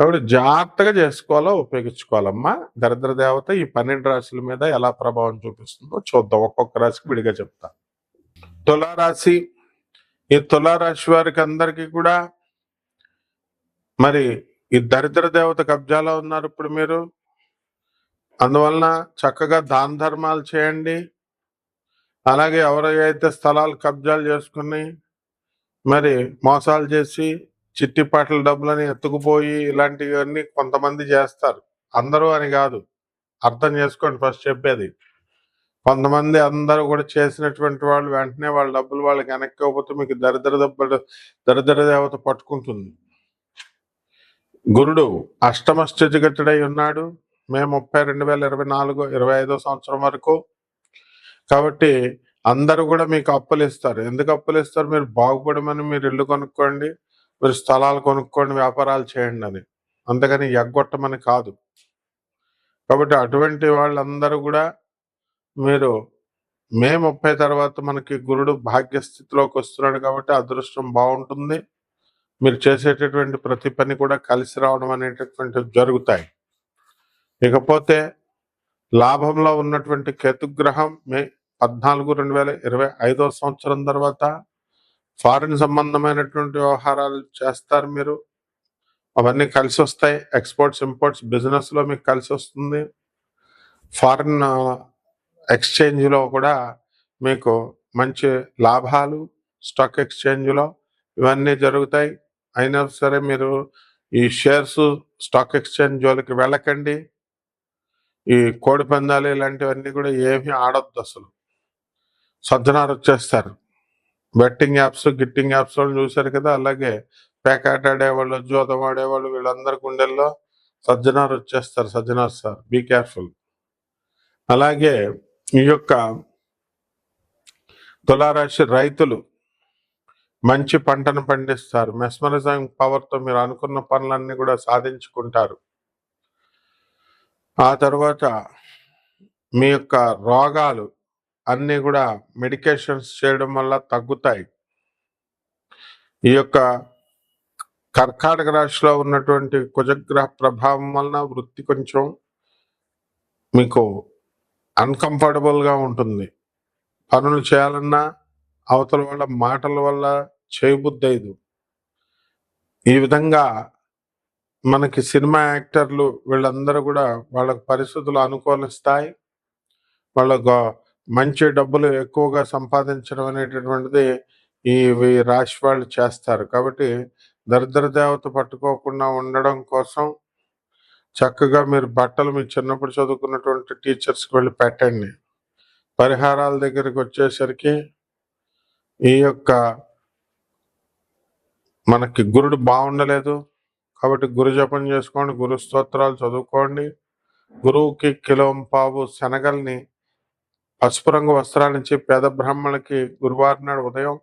కాబట్టి జాగ్రత్తగా చేసుకోవాలో ఉపయోగించుకోవాలమ్మా. దరిద్ర దేవత ఈ పన్నెండు రాశుల మీద ఎలా ప్రభావం చూపిస్తుందో చూద్దాం. ఒక్కొక్క రాశికి విడిగా చెప్తా. తులారాశి ఈ తులారాశి వారికి అందరికీ కూడా మరి ఈ దరిద్ర దేవత కబ్జాలో ఉన్నారు ఇప్పుడు మీరు. అందువలన చక్కగా దాన ధర్మాలు చేయండి. అలాగే ఎవరైతే స్థలాలు కబ్జాలు చేసుకుని మరి మోసాలు చేసి చిట్టిపాట్ల డబ్బులని ఎత్తుకుపోయి ఇలాంటివన్నీ కొంతమంది చేస్తారు. అందరూ అని కాదు. అర్థం చేసుకోండి ఫస్ట్ చెప్పేది. కొంతమంది అందరూ కూడా చేసినటువంటి వాళ్ళు వెంటనే వాళ్ళ డబ్బులు వాళ్ళకి వెనక్కి ఇవ్వకపోతే మీకు దరిద్ర దెబ్బలు దరిద్ర దేవత పట్టుకుంటుంది. గురుడు అష్టమ స్థితిగతుడై ఉన్నాడు. మే ముప్పై రెండు వేల ఇరవై నాలుగు ఇరవై ఐదో సంవత్సరం వరకు. కాబట్టి అందరూ కూడా మీకు అప్పులు ఇస్తారు ఎందుకు అప్పులు ఇస్తారు మీరు బాగుపడమని మీరు ఇల్లు కొనుక్కోండి. మీరు స్థలాలు కొనుక్కోండి వ్యాపారాలు చేయండి అని. అంతేగాని ఎగ్గొట్టమని కాదు. కాబట్టి అటువంటి వాళ్ళందరూ కూడా మీరు మే ముప్పై తర్వాత మనకి గురుడు భాగ్యస్థితిలోకి వస్తున్నాడు కాబట్టి అదృష్టం బాగుంటుంది. మీరు చేసేటటువంటి ప్రతి పని కూడా కలిసి రావడం అనేటటువంటి జరుగుతాయి. ఇకపోతే లాభంలో ఉన్నటువంటి కేతుగ్రహం మే పద్నాలుగు రెండు వేల ఇరవై ఐదో సంవత్సరం తర్వాత ఫారిన్ సంబంధమైనటువంటి వ్యవహారాలు చేస్తారు మీరు. అవన్నీ కలిసి వస్తాయి. ఎక్స్పోర్ట్స్ ఇంపోర్ట్స్ బిజినెస్లో మీకు కలిసి వస్తుంది. ఫారిన్ ఎక్స్చేంజ్లో కూడా మీకు మంచి లాభాలు స్టాక్ ఎక్స్చేంజ్లో ఇవన్నీ జరుగుతాయి. అయినా సరే మీరు ఈ షేర్స్ స్టాక్ ఎక్స్చేంజ్ జోలికి వెళ్ళకండి. ఈ కోడి పందాలు ఇలాంటివన్నీ కూడా ఏమీ ఆడొద్దు అసలు. సజ్జనారు వచ్చేస్తారు. బెట్టింగ్ యాప్స్ గిట్టింగ్ యాప్స్ వాళ్ళు చూశారు కదా అలాగే పేకాట ఆడేవాళ్ళు జూదం ఆడేవాళ్ళు వీళ్ళందరి గుండెల్లో సజ్జనారు వచ్చేస్తారు సజ్జనార్ సార్. బీ కేర్ఫుల్ అలాగే ఈ యొక్క తులారాశి రైతులు మంచి పంటను పండిస్తారు. మెస్మరిజం పవర్తో మీరు అనుకున్న పనులన్నీ కూడా సాధించుకుంటారు. ఆ తర్వాత మీ యొక్క రోగాలు అన్నీ కూడా మెడికేషన్స్ చేయడం వల్ల తగ్గుతాయి. ఈ యొక్క కర్కాటక రాశిలో ఉన్నటువంటి కుజగ్రహ ప్రభావం వలన వృత్తి కొంచెం మీకు అన్కంఫర్టబుల్గా ఉంటుంది. పనులు చేయాలన్నా అవతల వల్ల మాటల వల్ల చేయబుద్దైదు ఈ విధంగా మనకి సినిమా యాక్టర్లు వీళ్ళందరూ కూడా వాళ్ళ పరిస్థితులు అనుకూలిస్తాయి. వాళ్ళ మంచి డబ్బులు ఎక్కువగా సంపాదించడం అనేటటువంటిది ఈ రాశి వాళ్ళు చేస్తారు. కాబట్టి దరిద్ర దేవత పట్టుకోకుండా ఉండడం కోసం చక్కగా మీరు బట్టలు మీ చిన్నప్పుడు చదువుకున్నటువంటి టీచర్స్కి వెళ్ళి పెట్టండి. పరిహారాల దగ్గరికి వచ్చేసరికి ఈ యొక్క మనకి గురుడు బాగుండలేదు. కాబట్టి గురు జపం చేసుకోండి గురు స్తోత్రాలు చదువుకోండి. గురువుకి కిలోం పావు శనగల్ని పసుపు రంగు వస్త్రాలించి పేద బ్రాహ్మణులకి గురువారం నాడు ఉదయం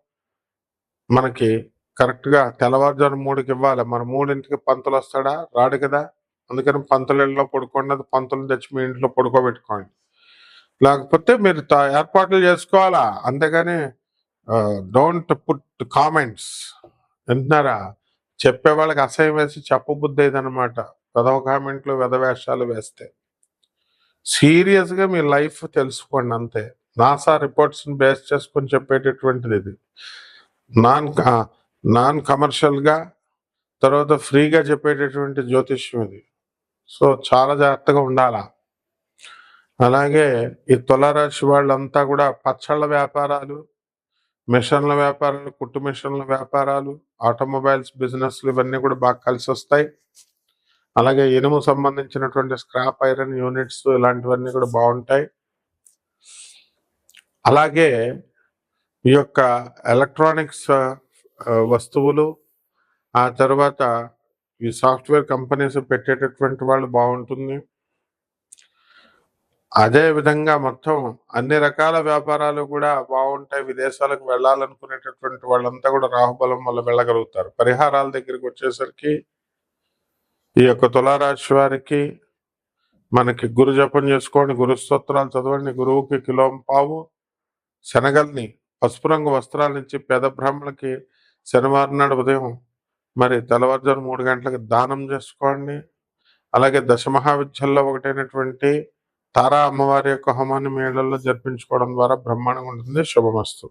మనకి కరెక్ట్గా తెల్లవారుజాము మూడుకి ఇవ్వాలి. మన మూడింటికి పంతులు వస్తాడా? రాడు కదా. అందుకని పంతుల ఇళ్ళలో పడుకోండి పంతులు తెచ్చి మీ ఇంట్లో పడుకోబెట్టుకోండి. లేకపోతే మీరు త- ఏర్పాట్లు చేసుకోవాలా? అంతేగాని డోంట్ పుట్ కామెంట్స్ వింటున్నారా? చెప్పే వాళ్ళకి అసహ్యం వేసి చెప్పబుద్ధి అనమాట వెధవ కామెంట్లు వెధవేషాలు వేస్తే. సీరియస్గా మీ లైఫ్ తెలుసుకోండి అంతే. నాసా రిపోర్ట్స్ని బేస్ చేసుకొని చెప్పేటటువంటిది ఇది. నాన్ నాన్ కమర్షియల్గా తర్వాత ఫ్రీగా చెప్పేటటువంటి జ్యోతిష్యం ఇది. సో చాలా జాగ్రత్తగా ఉండాలా? అలాగే ఈ తులారాశి వాళ్ళంతా కూడా పచ్చళ్ళ వ్యాపారాలు మిషన్ల వ్యాపారాలు కుట్టు మిషన్ల వ్యాపారాలు ఆటోమొబైల్స్ బిజినెస్లు ఇవన్నీ కూడా బాగా కలిసి వస్తాయి అలాగే ఇనుము సంబంధించినటువంటి స్క్రాప్ ఐరన్ యూనిట్స్ ఇలాంటివన్నీ కూడా బాగుంటాయి. అలాగే ఈ యొక్క ఎలక్ట్రానిక్స్ వస్తువులు ఆ తర్వాత ఈ సాఫ్ట్వేర్ కంపెనీస్ పెట్టేటటువంటి వాళ్ళు బాగుంటుంది. అదే విధంగా మొత్తం అన్ని రకాల వ్యాపారాలు కూడా బాగుంటాయి. విదేశాలకు వెళ్ళాలనుకునేటటువంటి వాళ్ళంతా కూడా రాహుబలం వల్ల వెళ్ళగలుగుతారు. పరిహారాల దగ్గరికి వచ్చేసరికి ఈ యొక్క తులారాశి వారికి మనకి గురు జపం చేసుకోండి గురు స్తోత్రాలు చదవండి గురువుకి కిలోం పావు. శనగల్ని పసుపు రంగు వస్త్రాలు ఇచ్చి పేద బ్రాహ్మణులకి శనివారం నాడు ఉదయం మరి తెల్లవారుజాము మూడు గంటలకు దానం చేసుకోండి. అలాగే దశమహావిద్యల్లో ఒకటైనటువంటి తారా అమ్మవారి యొక్క హోమాన్ని మేళల్లో జరిపించుకోవడం ద్వారా బ్రహ్మాండంగా ఉంటుంది. శుభమస్తు.